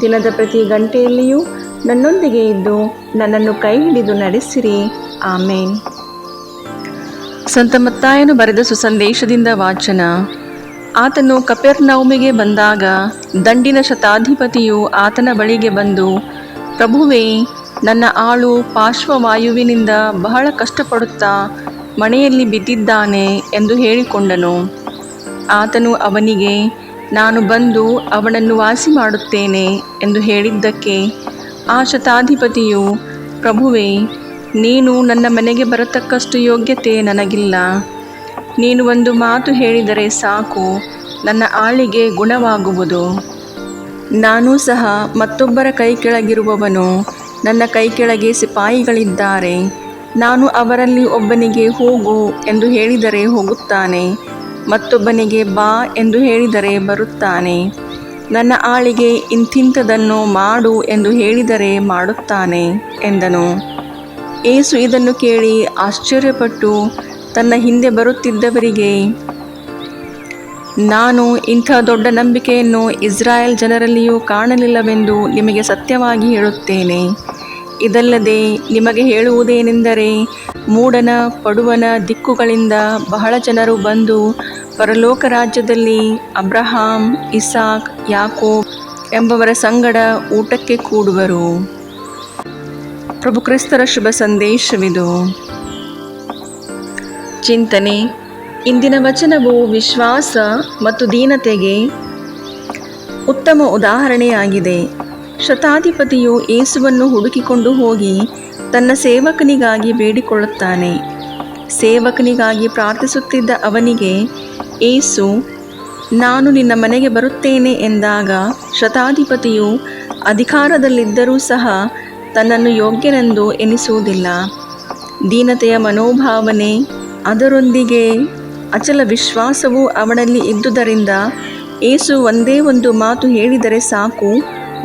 ದಿನದ ಪ್ರತಿ ಗಂಟೆಯಲ್ಲಿಯೂ ನನ್ನೊಂದಿಗೆ ಇದ್ದು ನನ್ನನ್ನು ಕೈ ಹಿಡಿದು ನಡೆಸಿರಿ. ಆಮೇನ್. ಸಂತ ಮತ್ತಾಯನು ಬರೆದ ಸುಸಂದೇಶದಿಂದ ವಾಚನ. ಆತನು ಕಪೆರ್ನೌಮಿಗೆ ಬಂದಾಗ ದಂಡಿನ ಶತಾಧಿಪತಿಯು ಆತನ ಬಳಿಗೆ ಬಂದು, ಪ್ರಭುವೇ, ನನ್ನ ಆಳು ಪಾರ್ಶ್ವವಾಯುವಿನಿಂದ ಬಹಳ ಕಷ್ಟಪಡುತ್ತಾ ಮನೆಯಲ್ಲಿ ಬಿದ್ದಿದ್ದಾನೆ ಎಂದು ಹೇಳಿಕೊಂಡನು. ಆತನು ಅವನಿಗೆ ನಾನು ಬಂದು ಅವನನ್ನು ವಾಸಿ ಮಾಡುತ್ತೇನೆ ಎಂದು ಹೇಳಿದ್ದಕ್ಕೆ ಆ ಶತಾಧಿಪತಿಯು, ಪ್ರಭುವೇ, ನೀನು ನನ್ನ ಮನೆಗೆ ಬರತಕ್ಕಷ್ಟು ಯೋಗ್ಯತೆ ನನಗಿಲ್ಲ. ನೀನು ಒಂದು ಮಾತು ಹೇಳಿದರೆ ಸಾಕು, ನನ್ನ ಆಳಿಗೆ ಗುಣವಾಗುವುದು. ನಾನು ಸಹ ಮತ್ತೊಬ್ಬರ ಕೈ ಕೆಳಗಿರುವವನು ನನ್ನ ಕೈ ಕೆಳಗೆ ಸಿಪಾಯಿಗಳಿದ್ದಾರೆ. ನಾನು ಅವರಲ್ಲಿ ಒಬ್ಬನಿಗೆ ಹೋಗು ಎಂದು ಹೇಳಿದರೆ ಹೋಗುತ್ತಾನೆ. ಮತ್ತೊಬ್ಬನಿಗೆ ಬಾ ಎಂದು ಹೇಳಿದರೆ ಬರುತ್ತಾನೆ. ನನ್ನ ಆಳಿಗೆ ಇಂತಿಂಥದನ್ನು ಮಾಡು ಎಂದು ಹೇಳಿದರೆ ಮಾಡುತ್ತಾನೆ ಎಂದನು. ಏಸು ಇದನ್ನು ಕೇಳಿ ಆಶ್ಚರ್ಯಪಟ್ಟು ತನ್ನ ಹಿಂದೆ ಬರುತ್ತಿದ್ದವರಿಗೆ, ನಾನು ಇಂಥ ದೊಡ್ಡ ನಂಬಿಕೆಯನ್ನು ಇಸ್ರಾಯೇಲ್ ಜನರಲ್ಲಿಯೂ ಕಾಣಲಿಲ್ಲವೆಂದು ನಿಮಗೆ ಸತ್ಯವಾಗಿ ಹೇಳುತ್ತೇನೆ. ಇದಲ್ಲದೆ ನಿಮಗೆ ಹೇಳುವುದೇನೆಂದರೆ ಮೂಡನ ಪಡುವನ ದಿಕ್ಕುಗಳಿಂದ ಬಹಳ ಜನರು ಬಂದು ಪರಲೋಕ ರಾಜ್ಯದಲ್ಲಿ ಅಬ್ರಹಾಂ, ಇಸಾಕ್, ಯಾಕೋಬ್ ಎಂಬವರ ಸಂಗಡ ಊಟಕ್ಕೆ ಕೂಡುವರು. ಪ್ರಭು ಕ್ರಿಸ್ತರ ಶುಭ ಸಂದೇಶವಿದು. ಚಿಂತನೆ, ಇಂದಿನ ವಚನವು ವಿಶ್ವಾಸ ಮತ್ತು ದೀನತೆಗೆ ಉತ್ತಮ ಉದಾಹರಣೆಯಾಗಿದೆ. ಶತಾಧಿಪತಿಯು ಏಸುವನ್ನು ಹುಡುಕಿಕೊಂಡು ಹೋಗಿ ತನ್ನ ಸೇವಕನಿಗಾಗಿ ಬೇಡಿಕೊಳ್ಳುತ್ತಾನೆ. ಸೇವಕನಿಗಾಗಿ ಪ್ರಾರ್ಥಿಸುತ್ತಿದ್ದ ಅವನಿಗೆ ಏಸು, ನಾನು ನಿನ್ನ ಮನೆಗೆ ಬರುತ್ತೇನೆ ಎಂದಾಗ ಶತಾಧಿಪತಿಯು ಅಧಿಕಾರದಲ್ಲಿದ್ದರೂ ಸಹ ತನ್ನನ್ನು ಯೋಗ್ಯನೆಂದು ಎನಿಸುವುದಿಲ್ಲ ದೀನತೆಯ ಮನೋಭಾವನೆ ಅದರೊಂದಿಗೆ ಅಚಲ ವಿಶ್ವಾಸವು ಅವನಲ್ಲಿ ಇದ್ದುದರಿಂದ ಏಸು ಒಂದೇ ಒಂದು ಮಾತು ಹೇಳಿದರೆ ಸಾಕು,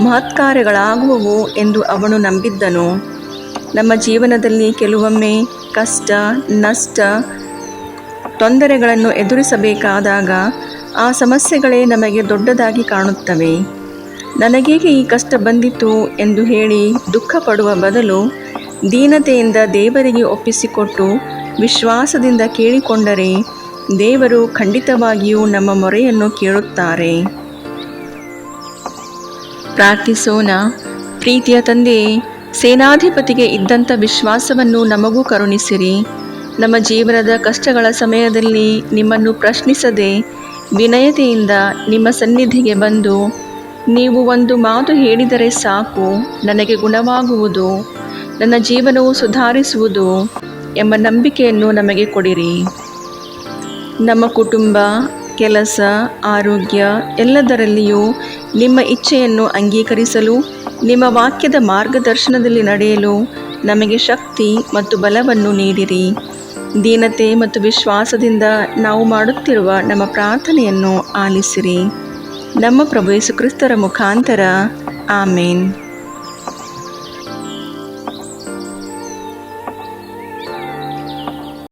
ಮಹತ್ಕಾರ್ಯಗಳಾಗುವವು ಎಂದು ಅವನು ನಂಬಿದ್ದನು. ನಮ್ಮ ಜೀವನದಲ್ಲಿ ಕೆಲವೊಮ್ಮೆ ಕಷ್ಟ, ನಷ್ಟ ತೊಂದರೆಗಳನ್ನು ಎದುರಿಸಬೇಕಾದಾಗ ಆ ಸಮಸ್ಯೆಗಳೇ ನಮಗೆ ದೊಡ್ಡದಾಗಿ ಕಾಣುತ್ತವೆ. ನನಗೇಕೆ ಈ ಕಷ್ಟ ಬಂದಿತು ಎಂದು ಹೇಳಿ ದುಃಖ ಪಡುವ ಬದಲು ದೀನತೆಯಿಂದ ದೇವರಿಗೆ ಒಪ್ಪಿಸಿಕೊಟ್ಟು ವಿಶ್ವಾಸದಿಂದ ಕೇಳಿಕೊಂಡರೆ ದೇವರು ಖಂಡಿತವಾಗಿಯೂ ನಮ್ಮ ಮೊರೆಯನ್ನು ಕೇಳುತ್ತಾರೆ. ಪ್ರಾರ್ಥಿಸೋಣ. ಪ್ರೀತಿಯ ತಂದೆ ಸೇನಾಧಿಪತಿಗೆ ಇದ್ದಂಥ ವಿಶ್ವಾಸವನ್ನು ನಮಗೂ ಕರುಣಿಸಿರಿ. ನಮ್ಮ ಜೀವನದ ಕಷ್ಟಗಳ ಸಮಯದಲ್ಲಿ ನಿಮ್ಮನ್ನು ಪ್ರಶ್ನಿಸದೆ ವಿನಯತೆಯಿಂದ ನಿಮ್ಮ ಸನ್ನಿಧಿಗೆ ಬಂದು ನೀವು ಒಂದು ಮಾತು ಹೇಳಿದರೆ ಸಾಕು, ನನಗೆ ಗುಣವಾಗುವುದು, ನನ್ನ ಜೀವನವು ಸುಧಾರಿಸುವುದು ಎಂಬ ನಂಬಿಕೆಯನ್ನು ನಮಗೆ ಕೊಡಿರಿ. ನಮ್ಮ ಕುಟುಂಬ, ಕೆಲಸ, ಆರೋಗ್ಯ ಎಲ್ಲದರಲ್ಲಿಯೂ ನಿಮ್ಮ ಇಚ್ಛೆಯನ್ನು ಅಂಗೀಕರಿಸಲು, ನಿಮ್ಮ ವಾಕ್ಯದ ಮಾರ್ಗದರ್ಶನದಲ್ಲಿ ನಡೆಯಲು ನಮಗೆ ಶಕ್ತಿ ಮತ್ತು ಬಲವನ್ನು ನೀಡಿರಿ. ದೀನತೆ ಮತ್ತು ವಿಶ್ವಾಸದಿಂದ ನಾವು ಮಾಡುತ್ತಿರುವ ನಮ್ಮ ಪ್ರಾರ್ಥನೆಯನ್ನು ಆಲಿಸಿರಿ. ನಮ್ಮ ಪ್ರಭು ಯೇಸು ಕ್ರಿಸ್ತರ ಮುಖಾಂತರ. ಆಮೇನ್.